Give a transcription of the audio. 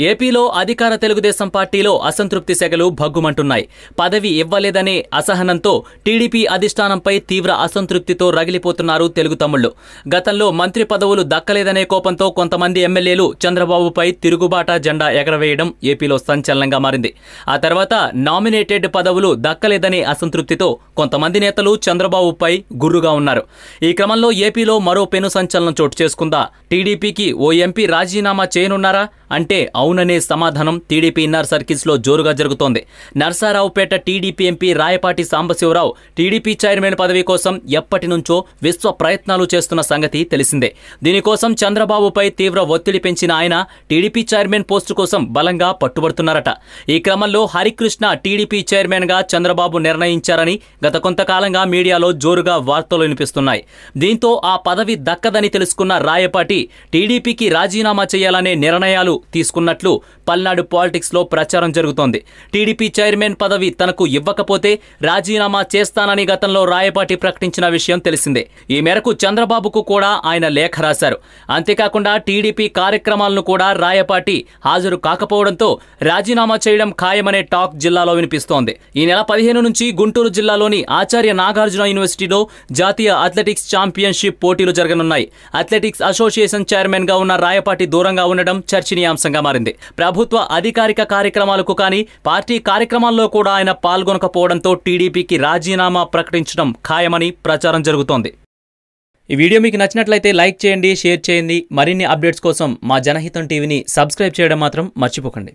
ఏపీలో అధికార తెలుగుదేశం పార్టీలో అసంతృప్తి సెగలు భగ్గుమంటున్నాయి. పదవి ఇవ్వలేదనే అసహనంతో టీడీపీ అధిష్టానంపై తీవ్ర అసంతృప్తితో రగిలిపోతున్నారు తెలుగు తమ్ముళ్ళు గతంలో మంత్రి పదవులు దక్కలేదనే కోపంతో కొంతమంది ఎమ్మెల్యేలు చంద్రబాబుపై తిరుగుబాట జెండా ఎగరవేయడం ఏపీలో సంచలనంగా మారింది. ఆ తర్వాత నామినేటెడ్ పదవులు దక్కలేదనే అసంతృప్తితో కొంతమంది నేతలు చంద్రబాబుపై గుర్రుగా ఉన్నారు. ఈ క్రమంలో ఏపీలో మరో పెను సంచలనం చోటు చేసుకుందా? టీడీపీకి ఓ ఎంపీ రాజీనామా చేయనున్నారా? అంటే అవుననే సమాధానం టీడీపీ ఇన్నర్ సర్కిల్స్లో జోరుగా జరుగుతోంది. Narasaraopet TDP MP Rayapati Sambasiva Rao TDP chairman పదవి కోసం ఎప్పటి నుంచో విశ్వ ప్రయత్నాలు చేస్తున్న సంగతి తెలిసిందే. దీనికోసం చంద్రబాబుపై తీవ్ర ఒత్తిడి పెంచిన ఆయన టీడీపీ చైర్మన్ పోస్టు కోసం బలంగా పట్టుబడుతున్నారట. ఈ క్రమంలో హరికృష్ణ టీడీపీ చైర్మన్గా చంద్రబాబు నిర్ణయించారని గత కొంతకాలంగా మీడియాలో జోరుగా వార్తలు వినిపిస్తున్నాయి. దీంతో ఆ పదవి దక్కదని తెలుసుకున్న రాయపాటి టీడీపీకి రాజీనామా చేయాలనే నిర్ణయాలు తీసుకున్నట్లు పల్నాడు పాలిటిక్స్లో ప్రచారం జరుగుతోంది. టీడీపీ చైర్మన్ పదవి తనకు ఇవ్వకపోతే రాజీనామా చేస్తానని గతంలో రాయపాటి ప్రకటించిన విషయం తెలిసిందే. ఈ మేరకు చంద్రబాబుకు కూడా ఆయన లేఖ రాశారు. అంతేకాకుండా టీడీపీ కార్యక్రమాలను కూడా రాయపాటి హాజరు కాకపోవడంతో రాజీనామా చేయడం ఖాయమనే టాక్ జిల్లాలో వినిపిస్తోంది. ఈ నెల పదిహేను నుంచి గుంటూరు జిల్లాలోని ఆచార్య నాగార్జున యూనివర్సిటీలో జాతీయ అథ్లెటిక్స్ ఛాంపియన్షిప్ పోటీలు జరగనున్నాయి. అథ్లెటిక్స్ అసోసియేషన్ చైర్మన్గా ఉన్న రాయపాటి దూరంగా ఉండడం చర్చనీయాంశంగా మారింది. ప్రభుత్వ అధికారిక కార్యక్రమాలకు కానీ పార్టీ కార్యక్రమాల్లో కూడా ఆయన పాల్గొనకపోవడంతో టీడీపీకి రాజీనామా ప్రకటించడం ఖాయమని ప్రచారం జరుగుతోంది. ఈ వీడియో మీకు నచ్చినట్లయితే లైక్ చేయండి షేర్ చేయండి. మరిన్ని అప్డేట్స్ కోసం మా జనహితం టీవీని సబ్స్క్రైబ్ చేయడం మాత్రం మర్చిపోకండి.